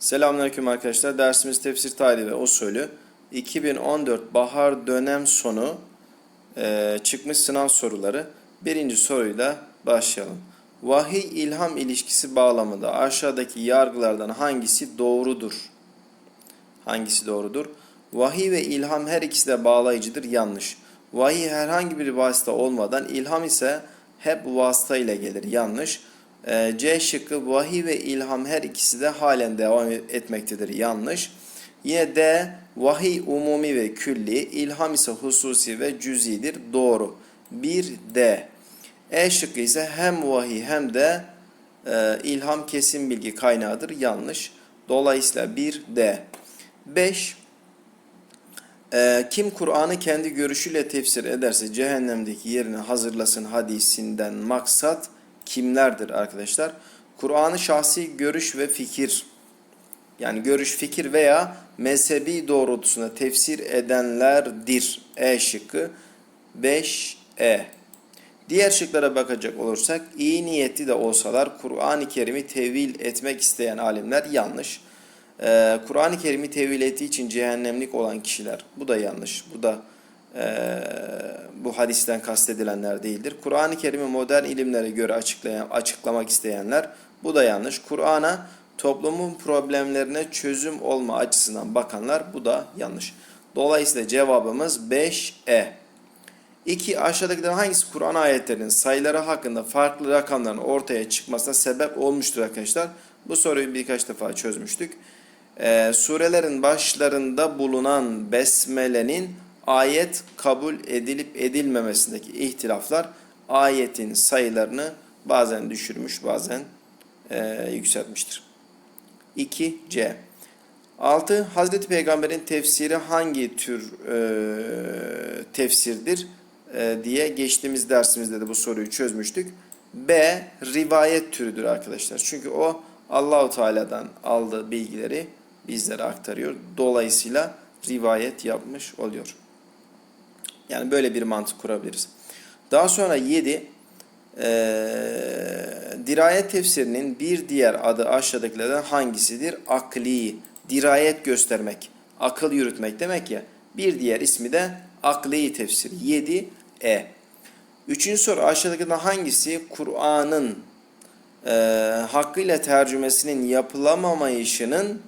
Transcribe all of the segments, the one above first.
Selamünaleyküm arkadaşlar. Dersimiz tefsir tarihi ve usulü. 2014 bahar dönem sonu e, çıkmış sınav soruları. Birinci soruyla başlayalım. Vahiy ilham ilişkisi bağlamında aşağıdaki yargılardan hangisi doğrudur? Hangisi doğrudur? Vahiy ve ilham her ikisi de bağlayıcıdır. Yanlış. Vahiy herhangi bir vasıta olmadan, ilham ise hep vasıta ile gelir. Yanlış. Ee, C şıkkı vahiy ve ilham her ikisi de halen devam etmektedir. Yanlış. Yine D vahiy umumi ve külli, ilham ise hususi ve cüzidir. Doğru. 1 D. E şıkkı ise hem vahiy hem de e, ilham kesin bilgi kaynağıdır. Yanlış. Dolayısıyla 1 D. 5 ee, kim Kur'an'ı kendi görüşüyle tefsir ederse cehennemdeki yerini hazırlasın hadisinden maksat kimlerdir arkadaşlar? Kur'an'ı şahsi görüş ve fikir yani görüş, fikir veya mezhebi doğrultusunda tefsir edenlerdir. E şıkkı 5E. Diğer şıklara bakacak olursak iyi niyetli de olsalar Kur'an-ı Kerim'i tevil etmek isteyen alimler yanlış. Ee, Kur'an-ı Kerim'i tevil ettiği için cehennemlik olan kişiler. Bu da yanlış. Bu da e, bu hadisten kastedilenler değildir. Kur'an-ı Kerim'i modern ilimlere göre açıklayan, açıklamak isteyenler. Bu da yanlış. Kur'an'a toplumun problemlerine çözüm olma açısından bakanlar. Bu da yanlış. Dolayısıyla cevabımız 5E. 2. Aşağıdakilerden hangisi Kur'an ayetlerinin sayıları hakkında farklı rakamların ortaya çıkmasına sebep olmuştur arkadaşlar? Bu soruyu birkaç defa çözmüştük. Ee, surelerin başlarında bulunan besmelenin ayet kabul edilip edilmemesindeki ihtilaflar ayetin sayılarını bazen düşürmüş bazen e, yükseltmiştir. 2C 6. Hazreti Peygamber'in tefsiri hangi tür e, tefsirdir e, diye geçtiğimiz dersimizde de bu soruyu çözmüştük. B. Rivayet türüdür arkadaşlar. Çünkü o Allahu Teala'dan aldığı bilgileri bizlere aktarıyor. Dolayısıyla rivayet yapmış oluyor. Yani böyle bir mantık kurabiliriz. Daha sonra 7 e, dirayet tefsirinin bir diğer adı aşağıdakilerden hangisidir? Akli, dirayet göstermek, akıl yürütmek demek ya. Bir diğer ismi de akli tefsir. 7 E. Üçüncü soru aşağıdakilerden hangisi Kur'an'ın e, hakkıyla tercümesinin yapılamamayışının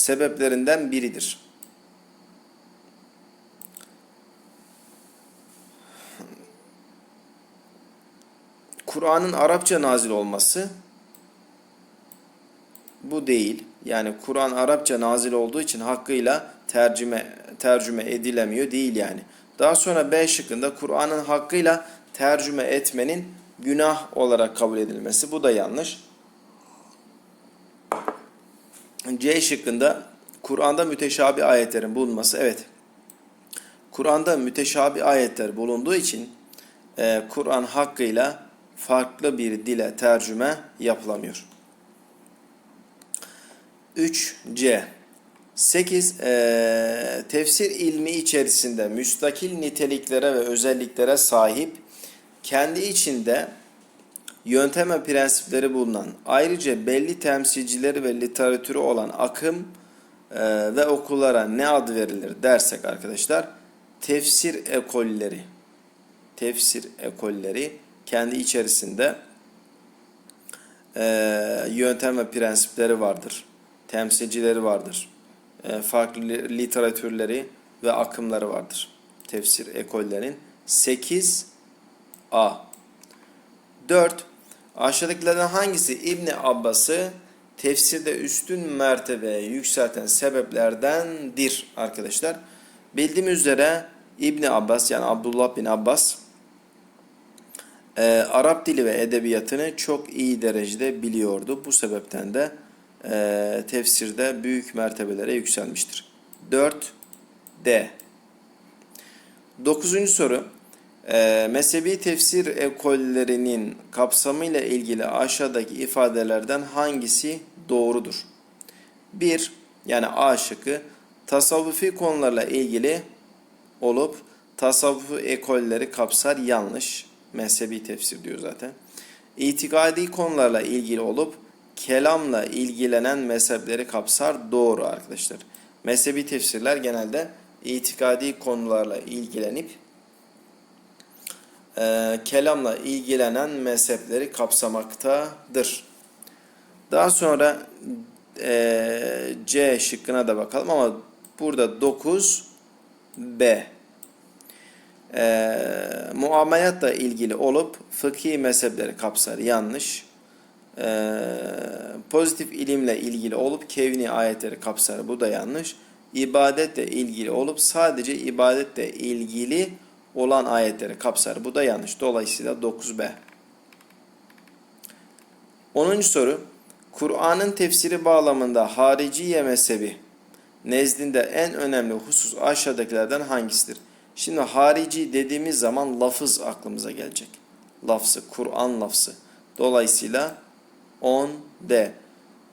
sebeplerinden biridir. Kur'an'ın Arapça nazil olması bu değil. Yani Kur'an Arapça nazil olduğu için hakkıyla tercüme tercüme edilemiyor değil yani. Daha sonra B şıkkında Kur'an'ın hakkıyla tercüme etmenin günah olarak kabul edilmesi. Bu da yanlış. C şıkkında Kur'an'da müteşabi ayetlerin bulunması. Evet. Kur'an'da müteşabi ayetler bulunduğu için e, Kur'an hakkıyla farklı bir dile tercüme yapılamıyor. 3C 8. E, tefsir ilmi içerisinde müstakil niteliklere ve özelliklere sahip kendi içinde yöntem ve prensipleri bulunan ayrıca belli temsilcileri ve literatürü olan akım e, ve okullara ne ad verilir dersek arkadaşlar tefsir ekolleri tefsir ekolleri kendi içerisinde e, yöntem ve prensipleri vardır. Temsilcileri vardır. E, farklı literatürleri ve akımları vardır. Tefsir ekollerin 8 A 4 Aşağıdakilerden hangisi İbni Abbas'ı tefsirde üstün mertebeye yükselten sebeplerdendir arkadaşlar? Bildiğimiz üzere İbni Abbas yani Abdullah bin Abbas e, Arap dili ve edebiyatını çok iyi derecede biliyordu. Bu sebepten de e, tefsirde büyük mertebelere yükselmiştir. 4 D. Dokuzuncu soru. E, mezhebi tefsir ekollerinin kapsamıyla ilgili aşağıdaki ifadelerden hangisi doğrudur? 1. Yani A şıkkı tasavvufi konularla ilgili olup tasavvufu ekolleri kapsar yanlış. Mezhebi tefsir diyor zaten. itikadi konularla ilgili olup kelamla ilgilenen mezhepleri kapsar. Doğru arkadaşlar. Mezhebi tefsirler genelde itikadi konularla ilgilenip e, kelamla ilgilenen mezhepleri kapsamaktadır. Daha sonra e, C şıkkına da bakalım ama burada 9 B e, muamelatla ilgili olup fıkhi mezhepleri kapsar. Yanlış. E, pozitif ilimle ilgili olup kevni ayetleri kapsar. Bu da yanlış. İbadetle ilgili olup sadece ibadetle ilgili olan ayetleri kapsar. Bu da yanlış. Dolayısıyla 9b. 10. soru. Kur'an'ın tefsiri bağlamında hariciye mezhebi nezdinde en önemli husus aşağıdakilerden hangisidir? Şimdi harici dediğimiz zaman lafız aklımıza gelecek. Lafzı, Kur'an lafzı. Dolayısıyla 10D.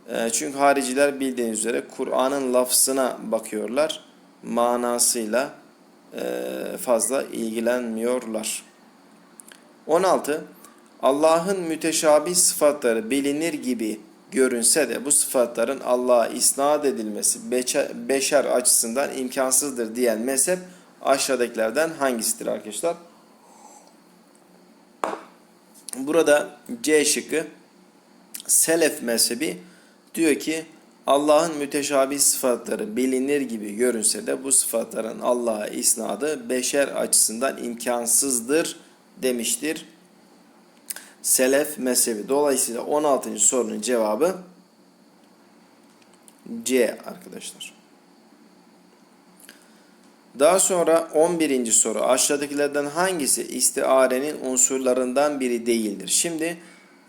E, çünkü hariciler bildiğiniz üzere Kur'an'ın lafzına bakıyorlar. Manasıyla fazla ilgilenmiyorlar. 16. Allah'ın müteşabih sıfatları bilinir gibi görünse de bu sıfatların Allah'a isnat edilmesi beşer açısından imkansızdır diyen mezhep aşağıdakilerden hangisidir arkadaşlar? Burada C şıkkı Selef mezhebi diyor ki Allah'ın müteşabih sıfatları bilinir gibi görünse de bu sıfatların Allah'a isnadı beşer açısından imkansızdır demiştir. Selef mezhebi. Dolayısıyla 16. sorunun cevabı C arkadaşlar. Daha sonra 11. soru aşağıdakilerden hangisi istiarenin unsurlarından biri değildir? Şimdi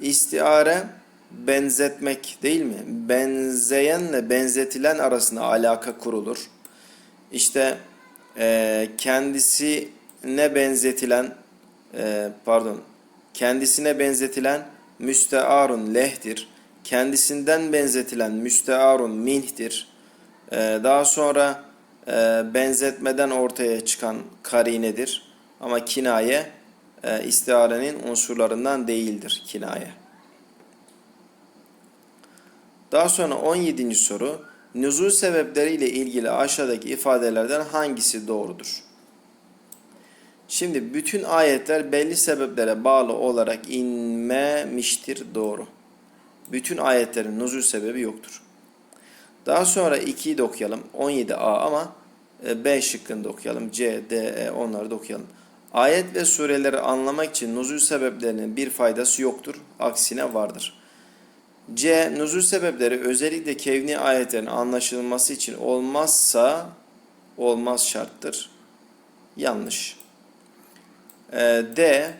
istiare benzetmek değil mi? Benzeyenle benzetilen arasında alaka kurulur. İşte e, kendisine benzetilen e, pardon kendisine benzetilen müstearun lehtir. Kendisinden benzetilen müstearun minhtir. E, daha sonra e, benzetmeden ortaya çıkan karinedir. Ama kinaye e, istiarenin unsurlarından değildir kinaye. Daha sonra 17. soru. Nüzul sebepleriyle ilgili aşağıdaki ifadelerden hangisi doğrudur? Şimdi bütün ayetler belli sebeplere bağlı olarak inmemiştir doğru. Bütün ayetlerin nüzul sebebi yoktur. Daha sonra 2'yi de okuyalım. 17a ama e, B şıkkını da okuyalım. C, D, E onları da okuyalım. Ayet ve sureleri anlamak için nüzul sebeplerinin bir faydası yoktur. Aksine vardır. C. Nüzul sebepleri özellikle kevni ayetlerin anlaşılması için olmazsa olmaz şarttır. Yanlış. E, D.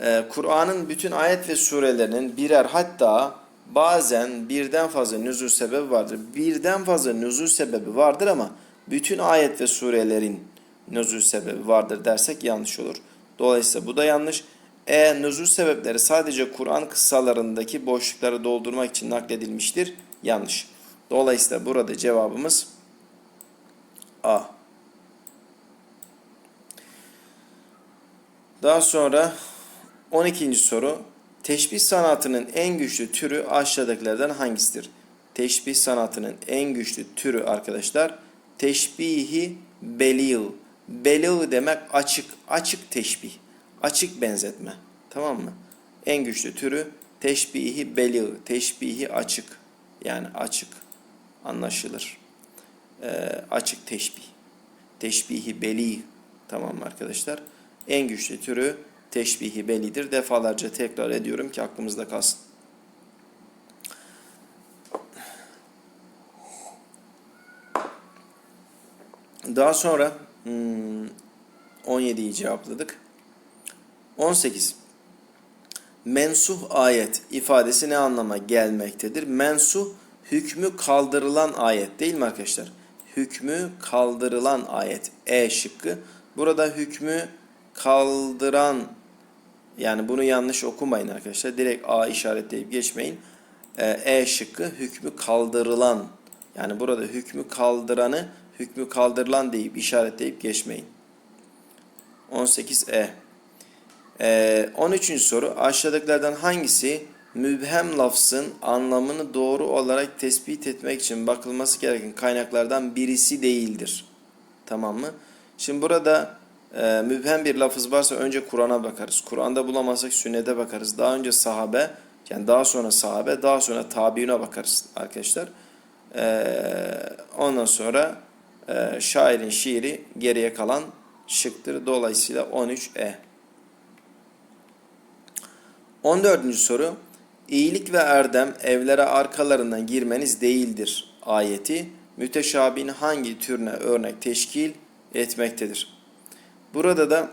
E, Kur'an'ın bütün ayet ve surelerinin birer hatta bazen birden fazla nüzul sebebi vardır. Birden fazla nüzul sebebi vardır ama bütün ayet ve surelerin nüzul sebebi vardır dersek yanlış olur. Dolayısıyla bu da yanlış. E nüzul sebepleri sadece Kur'an kıssalarındaki boşlukları doldurmak için nakledilmiştir. Yanlış. Dolayısıyla burada cevabımız A. Daha sonra 12. soru. Teşbih sanatının en güçlü türü aşağıdakilerden hangisidir? Teşbih sanatının en güçlü türü arkadaşlar teşbihi belil. Belil demek açık, açık teşbih. Açık benzetme. Tamam mı? En güçlü türü teşbihi belil. Teşbihi açık. Yani açık. Anlaşılır. Ee, açık teşbih. Teşbihi beli. Tamam mı arkadaşlar? En güçlü türü teşbihi belidir. Defalarca tekrar ediyorum ki aklımızda kalsın. Daha sonra hmm, 17'yi cevapladık. 18. Mensuh ayet ifadesi ne anlama gelmektedir? Mensuh hükmü kaldırılan ayet değil mi arkadaşlar? Hükmü kaldırılan ayet. E şıkkı. Burada hükmü kaldıran yani bunu yanlış okumayın arkadaşlar. Direkt A işaretleyip geçmeyin. E şıkkı hükmü kaldırılan. Yani burada hükmü kaldıranı hükmü kaldırılan deyip işaretleyip geçmeyin. 18E Ee, 13. soru aşağıdakilerden hangisi mübhem lafzın anlamını doğru olarak tespit etmek için bakılması gereken kaynaklardan birisi değildir. Tamam mı? Şimdi burada e, mübhem bir lafız varsa önce Kur'an'a bakarız. Kur'an'da bulamazsak sünnete bakarız. Daha önce sahabe, yani daha sonra sahabe, daha sonra tabiine bakarız arkadaşlar. Ee, ondan sonra e, şairin şiiri geriye kalan şıktır. Dolayısıyla 13E. 14. soru. İyilik ve erdem evlere arkalarından girmeniz değildir ayeti müteşabihin hangi türüne örnek teşkil etmektedir? Burada da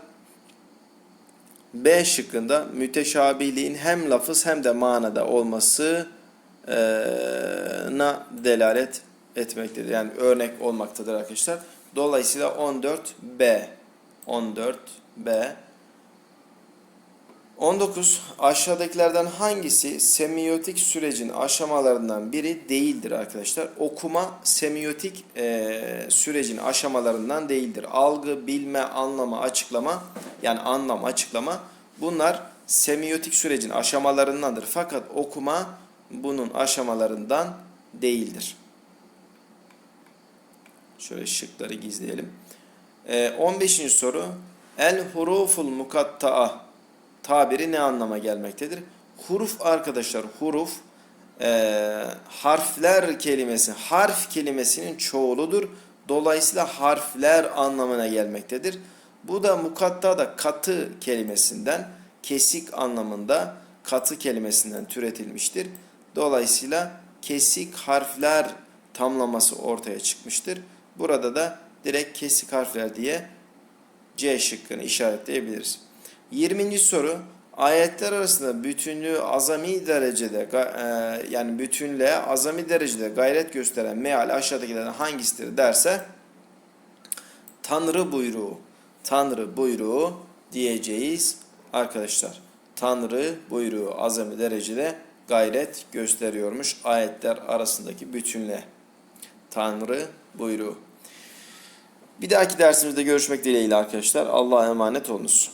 B şıkkında müteşabihliğin hem lafız hem de manada olması eee, na delalet etmektedir. Yani örnek olmaktadır arkadaşlar. Dolayısıyla 14B 14B 19. Aşağıdakilerden hangisi semiotik sürecin aşamalarından biri değildir arkadaşlar? Okuma semiotik eee, sürecin aşamalarından değildir. Algı, bilme, anlama, açıklama yani anlam, açıklama bunlar semiotik sürecin aşamalarındandır. Fakat okuma bunun aşamalarından değildir. Şöyle şıkları gizleyelim. Eee, 15. soru El huruful mukatta'a tabiri ne anlama gelmektedir? Huruf arkadaşlar huruf eee, harfler kelimesi harf kelimesinin çoğuludur. Dolayısıyla harfler anlamına gelmektedir. Bu da mukatta da katı kelimesinden kesik anlamında katı kelimesinden türetilmiştir. Dolayısıyla kesik harfler tamlaması ortaya çıkmıştır. Burada da direkt kesik harfler diye C şıkkını işaretleyebiliriz. 20. soru ayetler arasında bütünlüğü azami derecede e, yani bütünlüğe azami derecede gayret gösteren meal aşağıdakilerden hangisidir derse Tanrı buyruğu Tanrı buyruğu diyeceğiz arkadaşlar. Tanrı buyruğu azami derecede gayret gösteriyormuş ayetler arasındaki bütünlüğe. Tanrı buyruğu. Bir dahaki dersimizde görüşmek dileğiyle arkadaşlar. Allah'a emanet olunuz.